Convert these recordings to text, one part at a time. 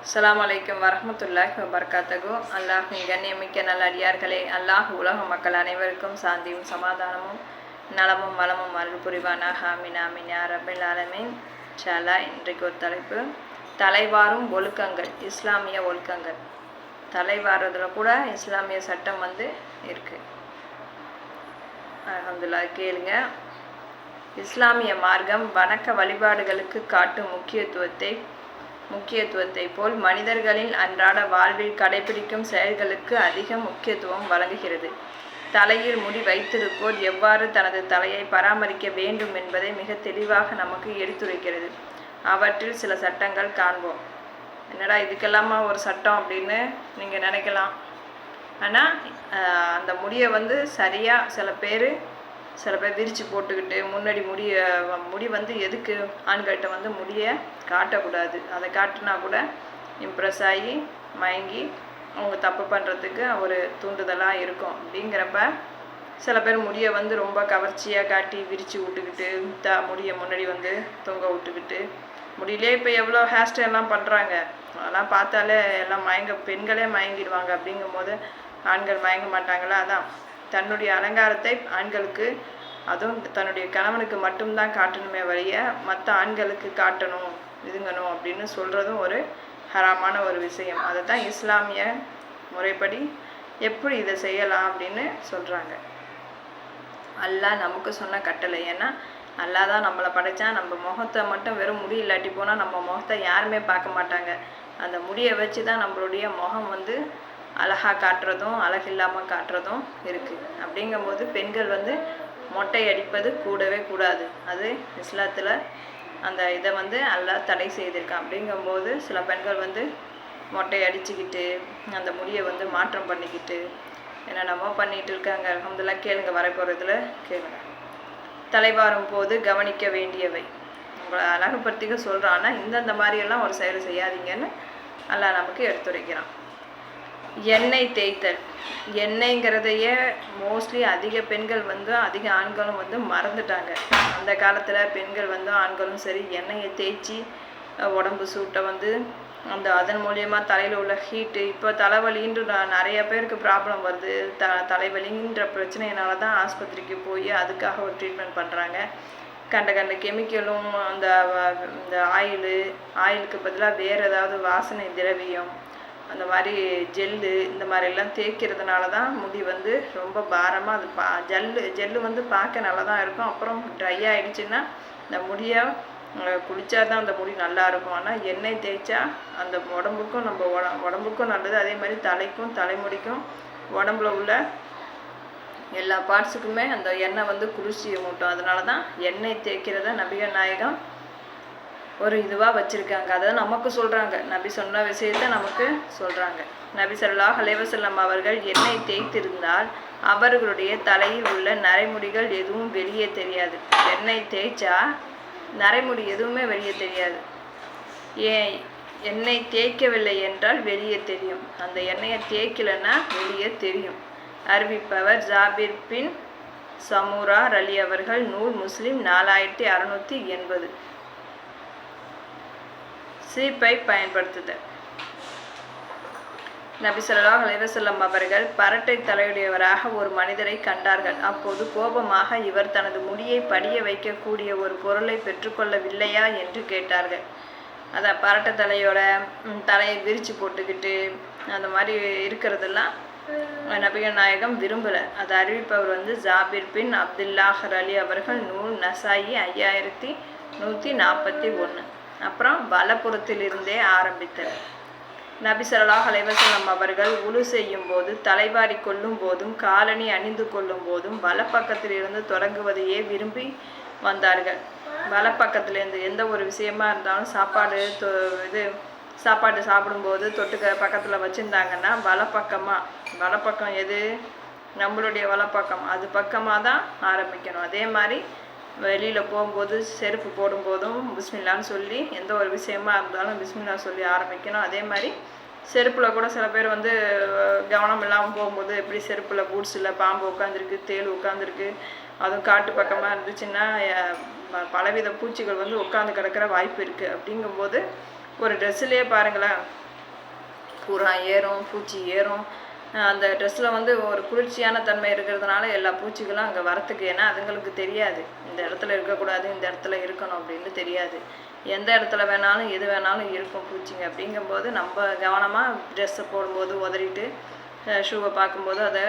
அஸ்லாம் அலைக்கும் வரமத்துல்லாஹ் வபரகாத்தகு அல்லாஹின் கண்ணியமிக்க நல்ல அடியார்களே அல்லாஹ் உலக மக்கள் அனைவருக்கும் சாந்தியும் சமாதானமும் நலமும் வளமும் அருள் புரிவானாக ஆமீன் ரபில் ஷாலா இன்றைக்கு ஒரு தலைப்பு தலைவாரும் ஒழுக்கங்கள் இஸ்லாமிய ஒழுக்கங்கள் தலைவாரதுல கூட இஸ்லாமிய சட்டம் வந்து இருக்குது அல்ஹம்துலில்லாஹ் கேளுங்க இஸ்லாமிய மார்க்கம் வணக்க வழிபாடுகளுக்கு காட்டும் முக்கியத்துவத்தை முக்கியத்துவத்தை போல் மனிதர்களின் அன்றாட வாழ்வில் கடைபிடிக்கும் செயல்களுக்கு அதிக முக்கியத்துவம் வழங்குகிறது. தலையில் முடி வைத்திருப்போர் எவ்வாறு தனது தலையை பராமரிக்க வேண்டும் என்பதை மிக தெளிவாக நமக்கு எடுத்துரைக்கிறது. அவற்றில் சில சட்டங்கள் காண்போம். என்னடா இதுக்கெல்லாமா ஒரு சட்டம் அப்படின்னு நீங்கள் நினைக்கலாம். ஆனால் அந்த முடியை வந்து சரியாக சில பேர் சில பேர் விரித்து போட்டுக்கிட்டு முன்னாடி முடிய முடி வந்து எதுக்கு ஆண்கள்கிட்ட வந்து முடியை காட்டக்கூடாது. அதை காட்டினா கூட இம்ப்ரெஸ் ஆகி மயங்கி அவங்க தப்பு பண்ணுறதுக்கு ஒரு தூண்டுதலாக இருக்கும். அப்படிங்கிறப்ப சில பேர் முடியை வந்து ரொம்ப கவர்ச்சியாக காட்டி விரித்து விட்டுக்கிட்டு த முடியை முன்னாடி வந்து தொங்க விட்டுக்கிட்டு முடியிலே இப்போ எவ்வளோ ஹேர் ஸ்டைல்லாம் பண்ணுறாங்க அதெல்லாம் பார்த்தாலே எல்லாம் மயங்க பெண்களே மயங்கிடுவாங்க அப்படிங்கும்போது ஆண்கள் மயங்க மாட்டாங்களா? அதான். தன்னுடைய அலங்காரத்தை ஆண்களுக்கு அதுவும் தன்னுடைய கணவனுக்கு மட்டும்தான் காட்டணுமே வழிய மற்ற ஆண்களுக்கு காட்டணும் இதுங்கணும் அப்படின்னு சொல்கிறதும் ஒரு ஹராமான ஒரு விஷயம். அதை தான் இஸ்லாமிய முறைப்படி எப்படி இதை செய்யலாம் அப்படின்னு சொல்கிறாங்க அல்லாஹ் நமக்கு சொன்ன கட்டளை. ஏன்னா அல்லாஹ் தான் நம்மளை படைத்தா நம்ம முகத்தை மட்டும் வெறும் முடி இல்லாட்டி போனால் நம்ம முகத்தை யாருமே பார்க்க மாட்டாங்க. அந்த முடியை வச்சு தான் நம்மளுடைய முகம் வந்து அழகாக காட்டுறதும் அழகில்லாமல் காட்டுறதும் இருக்குது அப்படிங்கும்போது பெண்கள் வந்து மொட்டை அடிப்பது கூடவே கூடாது. அது இஸ்லாத்தில் அந்த இதை வந்து நல்லா தடை செய்திருக்கான் அப்படிங்கும்போது சில பெண்கள் வந்து மொட்டை அடிச்சுக்கிட்டு அந்த முடியை வந்து மாற்றம் பண்ணிக்கிட்டு என்னென்னமோ பண்ணிகிட்டு இருக்காங்க. அலமதுல்லா கேளுங்க வரப்போகிறதுல கேளுங்க. தலைவாரும் போது கவனிக்க வேண்டியவை. உங்களை அழகுப்படுத்திக்க சொல்கிறான்னா இந்தந்த மாதிரியெல்லாம் ஒரு செயல் செய்யாதீங்கன்னு நல்லா நமக்கு எடுத்துரைக்கிறான். எண்ணெய் தேய்த்தல். எண்ணெய்ங்கிறதையே மோஸ்ட்லி அதிக பெண்கள் வந்து அதிக ஆண்களும் வந்து மறந்துட்டாங்க. அந்த காலத்தில் பெண்கள் வந்து ஆண்களும் சரி எண்ணெயை தேய்ச்சி உடம்பு சூட்டை வந்து அந்த அதன் மூலியமாக தலையில் உள்ள ஹீட்டு இப்போ தலைவலின்ற நிறைய பேருக்கு ப்ராப்ளம் வருது. த தலைவலின்ற பிரச்சனையினால தான் ஆஸ்பத்திரிக்கு போய் அதுக்காக ஒரு ட்ரீட்மெண்ட் பண்ணுறாங்க கண்ட கண்ட கெமிக்கலும் அந்த இந்த ஆயிலு ஆயிலுக்கு பதிலாக வேறு ஏதாவது வாசனை திரவியம் அந்த மாதிரி ஜெல்லு இந்த மாதிரிலாம் தேய்க்கிறதுனால தான் முடி வந்து ரொம்ப பாரமாக அது பா ஜல்லு ஜெல்லு வந்து பார்க்க நல்லா தான் இருக்கும். அப்புறம் ட்ரை ஆகிடுச்சின்னா இந்த முடியை குளித்தா தான் அந்த முடி நல்லா இருக்கும். ஆனால் எண்ணெய் தேய்ச்சா அந்த உடம்புக்கும் நம்ம உட உடம்புக்கும் நல்லது. அதே மாதிரி தலைக்கும் தலைமுடிக்கும் உடம்புல உள்ள எல்லா பார்ட்ஸுக்குமே அந்த எண்ணெய் வந்து குளிர்ச்சியை மூட்டும் அதனால தான் எண்ணெய் தேய்க்கிறத நபிகள் நாயகம் ஒரு இதுவாக வச்சுருக்காங்க. அதை நமக்கு சொல்கிறாங்க நபி சொன்ன விஷயத்த நமக்கு சொல்கிறாங்க நபி சொல்லாஹ் அலைவசல்லம் அவர்கள் எண்ணெய் தேய்த்திருந்தால் அவர்களுடைய தலையில் உள்ள நரைமுடிகள் எதுவும் வெளியே தெரியாது. எண்ணெய் தேய்ச்சா நரைமுடி எதுவுமே வெளியே தெரியாது. ஏன்? எண்ணெய் தேய்க்கவில்லை என்றால் வெளியே தெரியும். அந்த எண்ணெயை தேய்க்கலைன்னா வெளியே தெரியும். அறிவிப்பவர் ஜாபிர் பின் சமூரா ரலி அவர்கள் நூல் முஸ்லிம் நாலாயிரத்தி அறநூற்றி எண்பது. சீப்பை பயன்படுத்துதல் நபி சொல்லாஹ் அலைவசல்லம் அவர்கள் பரட்டை தலையுடையவராக ஒரு மனிதரை கண்டார்கள். அப்போது கோபமாக இவர் தனது முடியை படிய வைக்கக்கூடிய ஒரு பொருளை பெற்றுக்கொள்ளவில்லையா என்று கேட்டார்கள். அதான் பரட்டை தலையோட தலையை விரித்து போட்டுக்கிட்டு அந்த மாதிரி இருக்கிறதெல்லாம் நபிகள் நாயகம் விரும்பலை. அதை அறிவிப்பவர் வந்து ஜாபிர் பின் அப்துல்லாஹர் அலி அவர்கள் நூல் நசாயி ஐயாயிரத்தி நூற்றி நாற்பத்தி ஒன்று அப்புறம் வலப்புறத்திலிருந்தே ஆரம்பித்தனர். நபி சல்லாஹ் அலைவசலம் அவர்கள் உழு செய்யும் போது தலைவாரி கொள்ளும் போதும் காலணி அணிந்து கொள்ளும் போதும் வலப்பக்கத்திலிருந்து தொடங்குவதையே விரும்பி வந்தார்கள். வலப்பக்கத்திலேருந்து எந்த ஒரு விஷயமா இருந்தாலும் சாப்பாடு இது சாப்பாடு சாப்பிடும்போது தொட்டுக்க பக்கத்தில் வச்சுருந்தாங்கன்னா வலப்பக்கமாக வலப்பக்கம் எது? நம்மளுடைய வலப்பக்கம் அது பக்கமாக தான் ஆரம்பிக்கணும். அதே மாதிரி வெளியில் போகும்போது செருப்பு போடும்போதும் பிஸ்மில்லான்னு சொல்லி எந்த ஒரு விஷயமா இருந்தாலும் பிஸ்மில்லா சொல்லி ஆரம்பிக்கணும். அதே மாதிரி செருப்பில் கூட சில பேர் வந்து கவனம் இல்லாமல் போகும்போது எப்படி செருப்பில் பூட்ஸில் பாம்பு உட்காந்துருக்கு தேள் உட்காந்துருக்கு அதுவும் காட்டு பக்கமாக இருந்துச்சுன்னா பலவித பூச்சிகள் வந்து உட்காந்து கிடக்கிற வாய்ப்பு இருக்குது அப்படிங்கும்போது ஒரு ட்ரெஸ்ஸுலேயே பாருங்களேன். பூரா ஏறும் பூச்சி ஏறும். அந்த ட்ரெஸ்ஸில் வந்து ஒரு குளிர்ச்சியான தன்மை இருக்கிறதுனால எல்லா பூச்சிகளும் அங்கே வரத்துக்கு ஏன்னா அதுங்களுக்கு தெரியாது. இந்த இடத்துல இருக்கக்கூடாது இந்த இடத்துல இருக்கணும் அப்படின்னு தெரியாது. எந்த இடத்துல வேணாலும் எது வேணாலும் இருக்கும் பூச்சிங்க. அப்படிங்கும்போது நம்ம கவனமாக ட்ரெஸ்ஸை போடும்போது உதறிட்டு ஷூவை பார்க்கும்போது அதை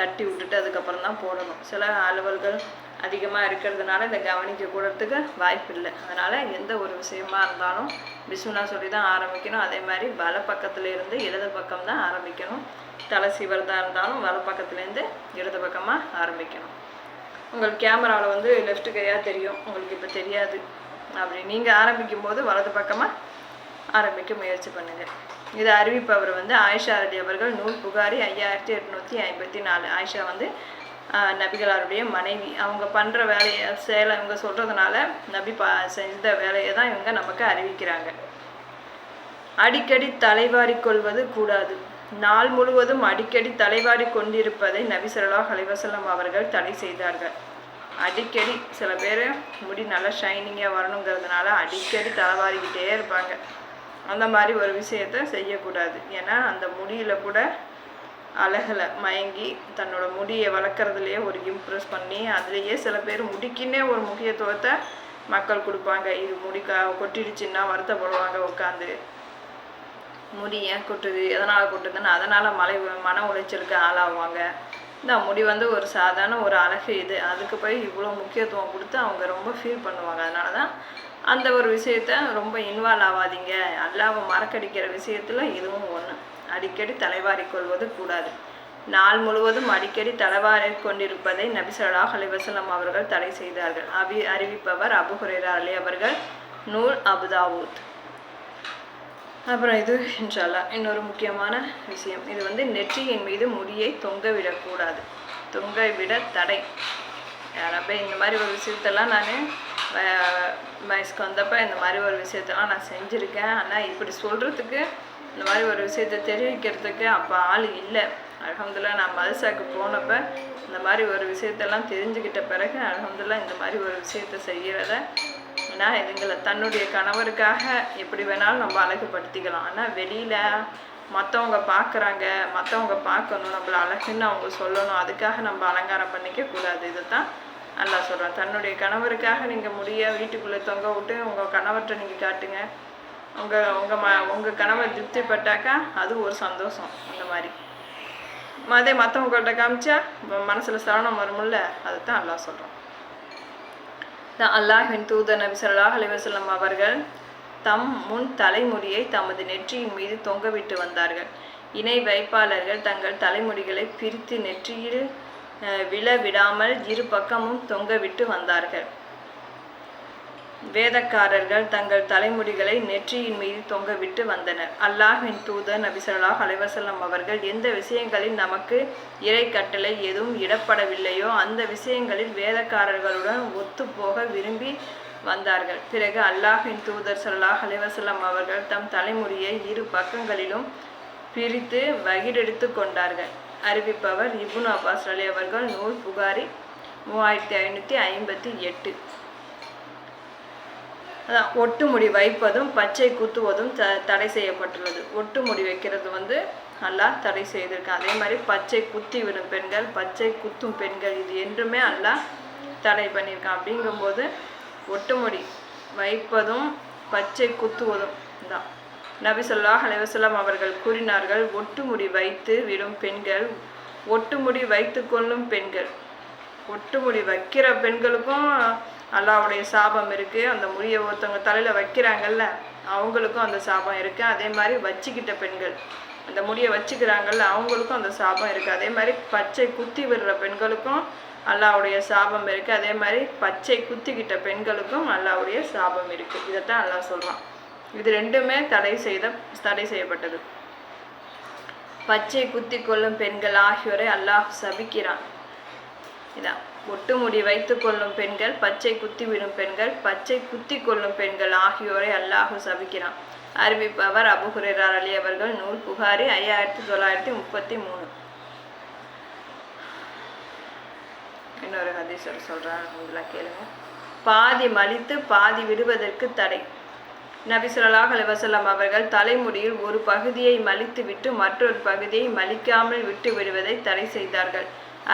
தட்டி விட்டுட்டு அதுக்கப்புறம் தான் போடணும். சில அலுவல்கள் அதிகமாக இருக்கிறதுனால இதை கவனிக்க கூடறதுக்கு வாய்ப்பு இல்லை. அதனால் எந்த ஒரு விஷயமா இருந்தாலும் பிஸ்மில்லா சொல்லி தான் ஆரம்பிக்கணும். அதே மாதிரி வல பக்கத்துலேருந்து இடது பக்கம் தான் ஆரம்பிக்கணும். தலை சீவரதாக இருந்தாலும் வலை பக்கத்துலேருந்து இடது பக்கமாக ஆரம்பிக்கணும். உங்கள் கேமராவில் வந்து லெஃப்ட் கையாக தெரியும். உங்களுக்கு இப்போ தெரியாது. அப்படி நீங்கள் ஆரம்பிக்கும் போது வலது பக்கமாக ஆரம்பிக்க முயற்சி பண்ணுங்கள் இதை அறிவிப்பவர் வந்து ஆயிஷா அலி அவர்கள் நூல் புகாரி ஐயாயிரத்தி எட்நூற்றி ஐம்பத்தி நாலு. ஆயிஷா வந்து ஆஹ், நபிகளாருடைய மனைவி. அவங்க பண்ணுற வேலையை செயலை இவங்க சொல்கிறதுனால நபி பா செஞ்ச வேலையை தான் இவங்க நமக்கு அறிவிக்கிறாங்க. அடிக்கடி தலைவாரி கொள்வது கூடாது. நாள் முழுவதும் அடிக்கடி தலைவாரி கொண்டிருப்பதை நபி சொல்லா அலைஹி அவர்கள் தடை செய்தார்கள். அடிக்கடி சில பேர் முடி நல்லா ஷைனிங்காக வரணுங்கிறதுனால அடிக்கடி தலைவாரிக்கிட்டே இருப்பாங்க. அந்த மாதிரி ஒரு விஷயத்த செய்யக்கூடாது. ஏன்னா அந்த முடியில் கூட அழகில் மயங்கி தன்னோட முடியை வளர்க்குறதுலையே ஒரு இம்ப்ரெஸ் பண்ணி அதுலேயே சில பேர் முடிக்குன்னே ஒரு முக்கியத்துவத்தை மக்கள் கொடுப்பாங்க. இது முடி கொட்டிடுச்சுன்னா வருத்தப்படுவாங்க உட்காந்து முடி ஏன் கொட்டுது? எதனால் கொட்டுதுன்னு அதனால் மலை மன உளைச்சலுக்கு ஆளாவாங்க. இந்த முடி வந்து ஒரு சாதாரண ஒரு அழகு இது. அதுக்கு போய் இவ்வளோ முக்கியத்துவம் கொடுத்து அவங்க ரொம்ப ஃபீல் பண்ணுவாங்க. அதனால தான் அந்த ஒரு விஷயத்த ரொம்ப இன்வால்வ் ஆகாதீங்க அல்லாவை மறக்கடிக்கிற விஷயத்தில் இதுவும் ஒன்று அடிக்கடி தலைவாரி கொள்வது கூடாது. நாள் முழுவதும் அடிக்கடி தலைவாரி கொண்டிருப்பதை நபி அலிவசலம் அவர்கள் தடை செய்தார்கள். அபி அறிவிப்பவர் அபு அலி அவர்கள் நூல் அபுதாவூத் அப்புறம் இது இன்ஷால்லா இன்னொரு முக்கியமான விஷயம். இது வந்து நெற்றியின் மீது முடியை தொங்க விடக்கூடாது தொங்க விட தடை யாராப்ப இந்த மாதிரி ஒரு விஷயத்தெல்லாம் நான் வயசுக்கு வந்தப்போ இந்த மாதிரி ஒரு விஷயத்தெல்லாம் நான் செஞ்சுருக்கேன். ஆனால் இப்படி சொல்கிறதுக்கு இந்த மாதிரி ஒரு விஷயத்த தெரிவிக்கிறதுக்கு அப்போ ஆள் இல்லை. அலகம்துல்லா நான் மதுசாக்கு போனப்போ இந்த மாதிரி ஒரு விஷயத்தெல்லாம் தெரிஞ்சுக்கிட்ட பிறகு அலகம்துல்லா இந்த மாதிரி ஒரு விஷயத்த செய்கிறத ஏன்னா இதுங்களை தன்னுடைய கணவருக்காக எப்படி வேணாலும் நம்ம அழகுபடுத்திக்கலாம். ஆனால் வெளியில் மற்றவங்க பார்க்குறாங்க மற்றவங்க பார்க்கணும் நம்மள அழகுன்னு அவங்க சொல்லணும் அதுக்காக நம்ம அலங்காரம் பண்ணிக்க கூடாது. இதை தான் அல்லாஹ் சொல்கிறான் தன்னுடைய கணவருக்காக நீங்கள் முடிய வீட்டுக்குள்ளே தொங்க விட்டு உங்கள் கணவர்கிட்ட நீங்கள் காட்டுங்க. உங்கள் உங்கள் ம உங்கள் கணவர் திருப்திப்பட்டாக்கா அது ஒரு சந்தோஷம் அந்த மாதிரி. அதே மற்றவங்கள்ட்ட காமிச்சா மனசில் சரணம் வரும்ல அதுதான் அல்லாஹ் சொல்கிறான் தான் அல்லாஹின் தூத நபி ஸல்லல்லாஹு அவர்கள் தம் முன் தலைமுடியை தமது நெற்றியின் மீது தொங்கவிட்டு வந்தார்கள். இணை வைப்பாளர்கள் தங்கள் தலைமுடிகளை பிரித்து நெற்றியில் விழ விடாமல் இரு பக்கமும் தொங்கவிட்டு வந்தார்கள். வேதக்காரர்கள் தங்கள் தலைமுடிகளை நெற்றியின் மீது தொங்கவிட்டு வந்தனர். அல்லாஹின் தூதர் நபி அலைவசல்லம் அவர்கள் எந்த விஷயங்களில் நமக்கு இறை கட்டளை எதுவும் இடப்படவில்லையோ அந்த விஷயங்களில் வேதக்காரர்களுடன் ஒத்துப்போக விரும்பி வந்தார்கள். பிறகு அல்லாஹின் தூதர் சல்லாஹ் அலைவசல்லம் அவர்கள் தம் தலைமுடியை இரு பக்கங்களிலும் பிரித்து வகிரெடுத்து கொண்டார்கள். அறிவிப்பவர் இபுன் அப்பாஸ் அலி அவர்கள் நூல் புகாரி மூவாயிரத்தி ஐநூற்றி ஐம்பத்தி எட்டு. அதான் ஒட்டு முடி வைப்பதும் பச்சை குத்துவதும் த தடை செய்யப்பட்டுள்ளது. ஒட்டு முடி வைக்கிறது வந்து அல்லாஹ் தடை செய்திருக்கான். அதே மாதிரி பச்சை குத்தி விடும் பெண்கள் பச்சை குத்தும் பெண்கள் இது என்றுமே அல்லாஹ் தடை பண்ணியிருக்கான். அப்படிங்கும்போது ஒட்டுமுடி வைப்பதும் பச்சை குத்துவதும் தான். நபி சொல்லாஹ் அலைஹி அவர்கள் கூறினார்கள் ஒட்டுமுடி வைத்து விடும் பெண்கள் ஒட்டுமுடி வைத்து கொள்ளும் பெண்கள் ஒட்டுமுடி வைக்கிற பெண்களுக்கும் அல்லாவுடைய சாபம் இருக்குது அந்த முடியை ஒருத்தவங்க தலையில் வைக்கிறாங்கல்ல அவங்களுக்கும் அந்த சாபம் இருக்குது அதே மாதிரி வச்சுக்கிட்ட பெண்கள் அந்த முடியை வச்சுக்கிறாங்கல்ல அவங்களுக்கும் அந்த சாபம் இருக்குது அதே மாதிரி பச்சை குத்தி விடுற பெண்களுக்கும் அல்லாவுடைய சாபம் இருக்குது அதே மாதிரி பச்சை குத்திக்கிட்ட பெண்களுக்கும் அல்லாவுடைய சாபம் இருக்குது இதைத்தான் அல்லா சொல்கிறான் இது ரெண்டுமே தடை செய்த தடை செய்யப்பட்டது. பச்சை குத்தி கொள்ளும் பெண்கள் ஆகியோரை அல்லாஹ் சபிக்கிறான். இதான் ஒட்டு முடி வைத்து கொள்ளும் பெண்கள் பச்சை குத்தி விடும் பெண்கள் பச்சை குத்தி கொள்ளும் பெண்கள் ஆகியோரை அல்லாஹு சபிக்கிறான். அறிவிப்பவர் அபு அலி அவர்கள் நூல் புகாரி ஐயாயிரத்தி தொள்ளாயிரத்தி முப்பத்தி மூணு. இன்னொரு ஹதீஸ்வர் சொல்கிறான் இதெல்லாம் கேளுங்க. பாதி மலித்து பாதி விடுவதற்கு தடை. நபி ஸல்லல்லாஹு அவர்கள் தலைமுடியில் ஒரு பகுதியை மலித்துவிட்டு மற்றொரு பகுதியை மலிக்காமல் விட்டு விடுவதை தடை செய்தார்கள்.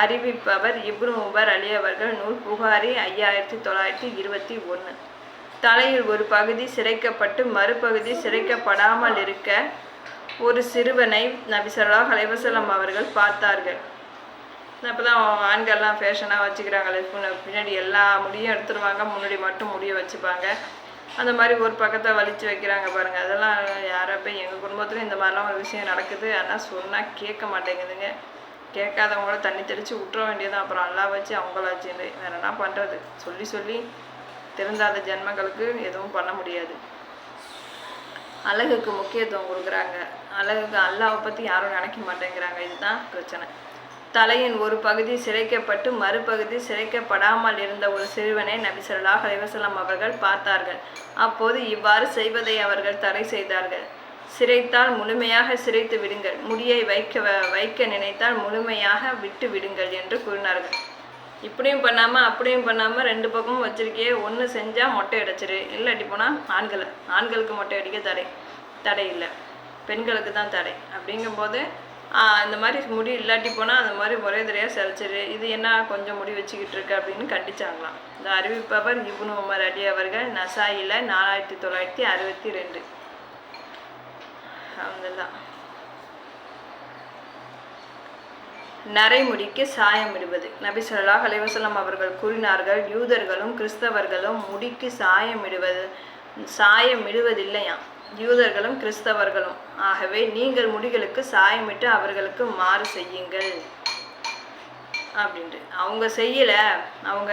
அறிவிப்பவர் இப்னு உமர் அலி அவர்கள் நூல் புகாரி ஐயாயிரத்தி தொள்ளாயிரத்தி இருபத்தி ஒன்று தலையில் ஒரு பகுதி சிறைக்கப்பட்டு மறுபகுதி சிறைக்கப்படாமல் இருக்க ஒரு சிறுவனை நபி அலைவசல்லம் அவர்கள் பார்த்தார்கள். அப்போ தான் ஆண்கள்லாம் ஃபேஷனாக வச்சுக்கிறாங்களே பின்னாடி எல்லா முடியும் எடுத்துருவாங்க முன்னாடி மட்டும் முடிய வச்சுப்பாங்க. அந்த மாதிரி ஒரு பக்கத்தை வலிச்சு வைக்கிறாங்க பாருங்கள் அதெல்லாம் யாரோ போய் எங்கள் குடும்பத்துலையும் இந்த மாதிரிலாம் ஒரு விஷயம் நடக்குது. ஆனால் சொன்னால் கேட்க மாட்டேங்குதுங்க. கேட்காதவங்கள தண்ணி தெளித்து விட்டுற வேண்டியதான் அப்புறம் எல்லாம் வச்சு அவங்கள வச்சுட்டு வேற என்ன பண்ணுறது சொல்லி சொல்லி திருந்தாத ஜென்மங்களுக்கு எதுவும் பண்ண முடியாது. அழகுக்கு முக்கியத்துவம் கொடுக்குறாங்க. அழகுக்கு அல்லாவை பற்றி யாரும் நினைக்க மாட்டேங்கிறாங்க. இதுதான் பிரச்சனை. தலையின் ஒரு பகுதி சிறைக்கப்பட்டு மறுபகுதி சிறைக்கப்படாமல் இருந்த ஒரு சிறுவனை நபி ஸல்லல்லாஹு அவர்கள் பார்த்தார்கள். அப்போது இவ்வாறு செய்வதை அவர்கள் தடை செய்தார்கள். சிரைத்தால் முழுமையாக சிரைத்து விடுங்கள். முடியை வைக்க வைக்க நினைத்தால் முழுமையாக விட்டு விடுங்கள் என்று கூறினார்கள். இப்படியும் பண்ணாமல் அப்படியும் பண்ணாமல் ரெண்டு பக்கமும் வச்சிருக்கியே. ஒன்று செஞ்சால் மொட்டை அடிச்சிரு. இல்லாட்டி போனால் ஆண்களை ஆண்களுக்கு மொட்டை அடிக்க தடை தடை இல்லை. பெண்களுக்கு தான் தடை. அப்படிங்கும்போது இந்த மாதிரி முடி இல்லாட்டி போனால் அந்த மாதிரி ஒரே தடையாக சிறைச்சிரு இது என்ன கொஞ்சம் முடி வச்சுக்கிட்டு இருக்கு அப்படின்னு கண்டிச்சாங்களாம். இந்த அறிவிப்பவர் இபுனு உமர் அடி அவர்கள் நசாயில நாலாயிரத்தி தொள்ளாயிரத்தி அறுபத்தி ரெண்டு. அவங்கதான் நரைமுடிக்கு சாயம் இடுவது. நபி ஹலிவசலம் அவர்கள் கூறினார்கள் யூதர்களும் கிறிஸ்தவர்களும் முடிக்கு சாயம் இடுவது சாயம் இடுவதில்லையாம். யூதர்களும் கிறிஸ்தவர்களும். ஆகவே நீங்கள் முடிகளுக்கு சாயமிட்டு அவர்களுக்கு மாறு செய்யுங்கள். அப்படின்ட்டு. அவங்க செய்யலை. அவங்க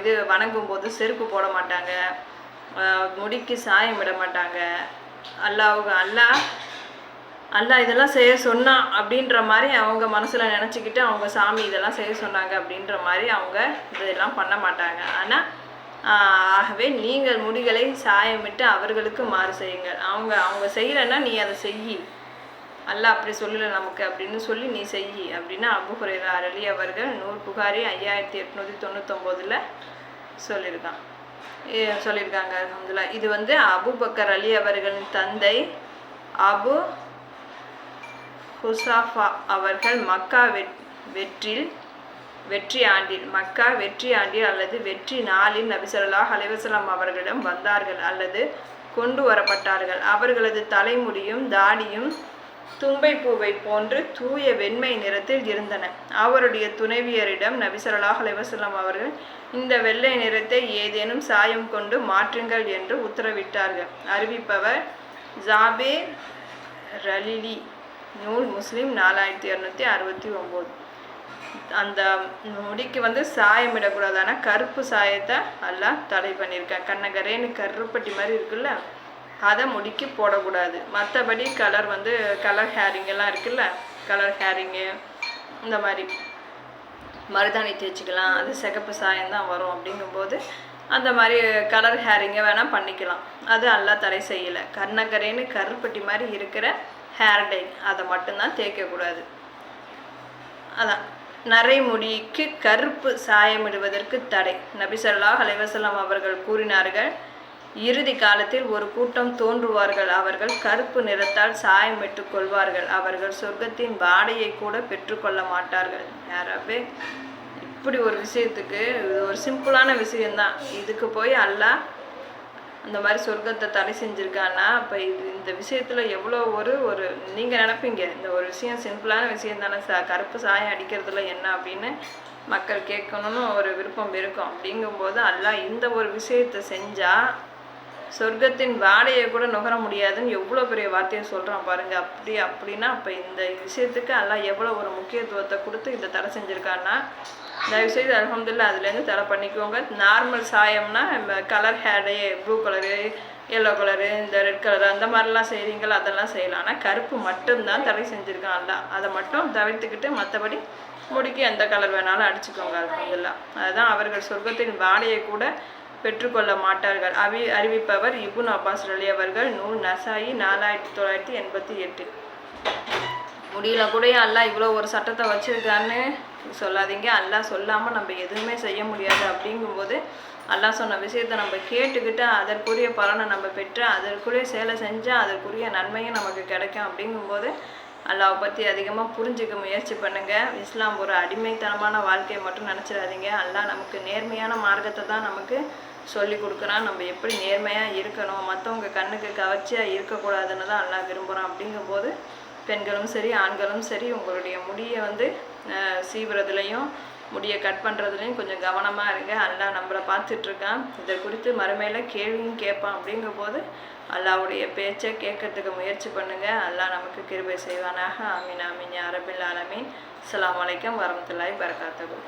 இது வணங்கும் போது செருப்பு போட மாட்டாங்க. முடிக்கு சாயம் விட மாட்டாங்க. அல்லாஹ் அல்லாஹ் அல்லாஹ் இதெல்லாம் செய்ய சொன்னான் அப்படின்ற மாதிரி அவங்க மனசில் நினச்சிக்கிட்டு அவங்க சாமி இதெல்லாம் செய்ய சொன்னாங்க அப்படின்ற மாதிரி அவங்க இதெல்லாம் பண்ண மாட்டாங்க. ஆனால் ஆகவே நீங்கள் முடிகளை சாயமிட்டு அவர்களுக்கு மாறு செய்யுங்கள். அவங்க அவங்க செய்யலைன்னா நீ அதை செய் அல்லாஹ் அப்படி சொல்லலை நமக்கு அப்படின்னு சொல்லி நீ செய் அப்படின்னு அபு அலி அவர்கள் நூல் புகாரி ஐயாயிரத்தி எட்நூற்றி தொண்ணூத்தொம்போதில் சொல்லியிருக்கான். சொல்லியிருக்காங்க அல்ஹம்துலில்லாஹ் இது வந்து அபுபக்கர் அலி அவர்களின் தந்தை அபு ஹுசாஃபா அவர்கள் மக்கா வெட் வெற்றில் வெற்றி ஆண்டில் மக்கா வெற்றி ஆண்டில் அல்லது வெற்றி நாளில் நபிசல்லா ஸல்லல்லாஹு அவர்களிடம் வந்தார்கள் அல்லது கொண்டு வரப்பட்டார்கள். அவர்களது தலைமுடியும் தாடியும் தும்பை பூவை போன்று தூய வெண்மை நிறத்தில் இருந்தன. அவருடைய துணைவியரிடம் நபி ஸல்லல்லாஹு அவர்கள் இந்த வெள்ளை நிறத்தை ஏதேனும் சாயம் கொண்டு மாற்றுங்கள் என்று உத்தரவிட்டார்கள். அறிவிப்பவர் ஜாபே ரலிலி நூல் முஸ்லீம் நாலாயிரத்தி இரநூத்தி அறுபத்தி ஒம்பது. அந்த முடிக்கு வந்து சாயம் விடக்கூடாது ஆனால் கருப்பு சாயத்தை எல்லாம் தடை பண்ணியிருக்கேன். கண்ணகரேன்னு கருப்பட்டி மாதிரி இருக்குல்ல அதை முடிக்கு போடக்கூடாது. மற்றபடி கலர் வந்து கலர் ஹேரிங்கெல்லாம் இருக்குல்ல கலர் ஹேரிங்கு இந்த மாதிரி. மருதாணி தேய்ச்சிக்கலாம் அது சிகப்பு சாயம் தான் வரும் அப்படிங்கும்போது அந்த மாதிரி கலர் ஹேரிங்கை வேணால் பண்ணிக்கலாம். அது நல்லா தடை செய்யலை. கண்ணகரேன்னு கருப்பட்டி மாதிரி இருக்கிற ஹேர் டை அதை மட்டும்தான் தேய்க்கக்கூடாது. அதான். நரைமுடிக்கு கருப்பு சாயமிடுவதற்கு தடை. நபிசல்லாஹ் ஸல்லல்லாஹு அவர்கள் கூறினார்கள் இறுதி காலத்தில் ஒரு கூட்டம் தோன்றுவார்கள். அவர்கள் கருப்பு நிறத்தால் சாயம் கொள்வார்கள். அவர்கள் சொர்க்கத்தின் வாடையை கூட பெற்றுக்கொள்ள மாட்டார்கள். யாராவே இப்படி ஒரு விஷயத்துக்கு இது ஒரு சிம்பிளான விஷயம்தான். இதுக்கு போய் அல்லாஹ் இந்த மாதிரி சொர்க்கத்தை தடை செஞ்சுருக்கான்னா அப்போ இது இந்த விஷயத்தில் எவ்வளோ ஒரு ஒரு நீங்கள் நினப்பீங்க இந்த ஒரு விஷயம் சிம்பிளான விஷயம் தானே சா கருப்பு சாயம் அடிக்கிறதுல என்ன அப்படின்னு மக்கள் கேட்கணும்னு ஒரு விருப்பம் இருக்கும். அப்படிங்கும்போது அல்லா இந்த ஒரு விஷயத்தை செஞ்சால் சொர்க்கத்தின் வாடையை கூட நுகர முடியாதுன்னு எவ்வளோ பெரிய வார்த்தையை சொல்கிறான் பாருங்கள் அப்படி அப்படின்னா அப்போ இந்த விஷயத்துக்கு எல்லாம் எவ்வளோ ஒரு முக்கியத்துவத்தை கொடுத்து இதை தடை செஞ்சுருக்கான்னா தயவுசெய்து அலமதுல்லா அதுலேருந்து தடை பண்ணிக்கோங்க. நார்மல் சாயம்னா கலர் ஹேடு ப்ளூ கலரு எல்லோ கலரு இந்த ரெட் கலர் அந்த மாதிரிலாம் செய்கிறீங்களோ அதெல்லாம் செய்யலாம். ஆனால் கருப்பு மட்டும்தான் தடை செஞ்சுருக்கான் அல்ல அதை மட்டும் தவிர்த்துக்கிட்டு மற்றபடி முடிக்கு எந்த கலர் வேணாலும் அடிச்சுக்கோங்க அலமதுல்லா அதுதான் அவர்கள் சொர்க்கத்தின் வாடையை கூட பெற்றுக்கொள்ள மாட்டார்கள். அவி அறிவிப்பவர் இபுன் அப்பாஸ் அலி அவர்கள் நூல் நசாயி நாலாயிரத்தி தொள்ளாயிரத்தி எண்பத்தி எட்டு. முடியல கூட அல்ல இவ்வளோ ஒரு சட்டத்தை வச்சுருக்கான்னு சொல்லாதீங்க. அல்லாஹ் சொல்லாமல் நம்ம எதுவுமே செய்ய முடியாது. அப்படிங்கும்போது அல்லாஹ் சொன்ன விஷயத்தை நம்ம கேட்டுக்கிட்டு அதற்குரிய பலனை நம்ம பெற்று அதற்குரிய சேலை செஞ்சால் அதற்குரிய நன்மையும் நமக்கு கிடைக்கும். அப்படிங்கும்போது அல்லாவை பற்றி அதிகமாக புரிஞ்சுக்க முயற்சி பண்ணுங்கள் இஸ்லாம் ஒரு அடிமைத்தனமான வாழ்க்கையை மட்டும் நினச்சிடாதீங்க. அல்லாஹ் நமக்கு நேர்மையான மார்க்கத்தை தான் நமக்கு சொல்லி கொடுக்குறான். நம்ம எப்படி நேர்மையாக இருக்கணும்? மற்றவங்க கண்ணுக்கு கவர்ச்சியாக இருக்கக்கூடாதுன்னு தான் அல்லா விரும்புகிறான் அப்படிங்கும்போது பெண்களும் சரி ஆண்களும் சரி உங்களுடைய முடியை வந்து சீவுறதுலையும் முடியை கட் பண்ணுறதுலையும் கொஞ்சம் கவனமாக இருங்க. அல்லாஹ் நம்மளை பார்த்துட்ருக்கான். இதை குறித்து மறுமையில் கேள்வியும் கேட்பான் அப்படிங்கும்போது அல்லாஹ்வுடைய பேச்சை கேட்கறதுக்கு முயற்சி பண்ணுங்கள் அல்லாஹ் நமக்கு கிருபை செய்வானாக. ஆமீன் ஆமீன் யா ஆலமீன். அஸ்ஸலாமு வலைக்கம் வரமத்துல்லாய் பரகாத்தகும்